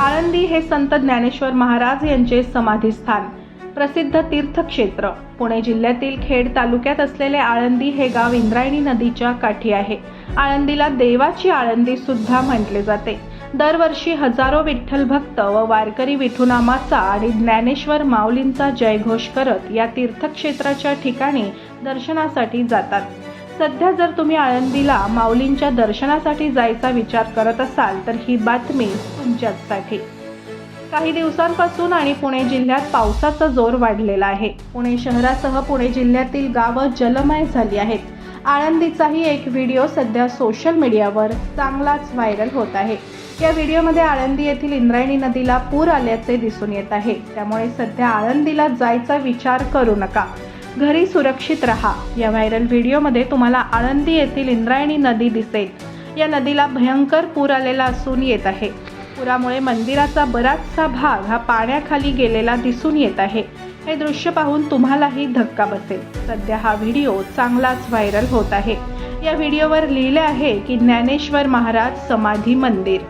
आळंदी हे संत ज्ञानेश्वर महाराज यांचे समाधीस्थान. प्रसिद्ध तीर्थक्षेत्र. पुणे जिल्ह्यातील खेड तालुक्यात असलेले आळंदी हे गाव इंद्रायणी नदीच्या काठी आहे. आळंदीला देवाची आळंदी सुद्धा म्हटले जाते. दरवर्षी हजारो विठ्ठल भक्त व वारकरी विठुनामाचा आणि ज्ञानेश्वर माऊलींचा जयघोष करत या तीर्थक्षेत्राच्या ठिकाणी दर्शनासाठी जातात. सध्या जर तुम्ही आळंदीला माऊलींच्या दर्शनासाठी जायचा विचार करत असाल तर ही बातमी तुमच्यासाठी काही दिवसांपासून आणि पुणे जिल्ह्यात पावसाचा जोर वाढलेला आहे. पुणे शहरासह पुणे जिल्ह्यातील गावं जलमय झाली आहेत. आळंदीचाही एक व्हिडिओ सध्या सोशल मीडियावर चांगलाच व्हायरल होत आहे. या व्हिडिओमध्ये आळंदी येथील इंद्रायणी नदीला पूर आल्याचे दिसून येत आहे. त्यामुळे सध्या आळंदीला जायचा विचार करू नका. घरी सुरक्षित राहा. या व्हायरल व्हिडिओमध्ये तुम्हाला आळंदी येथील इंद्रायणी नदी दिसेल. या नदीला भयंकर पूर आलेला असून येत आहे. पुरामुळे मंदिराचा बराचसा भाग हा पाण्याखाली गेलेला दिसून येत आहे. हे दृश्य पाहून तुम्हालाही धक्का बसेल. सध्या हा व्हिडिओ चांगलाच व्हायरल होत आहे. या व्हिडिओवर लिहिले आहे की ज्ञानेश्वर महाराज समाधी मंदिर.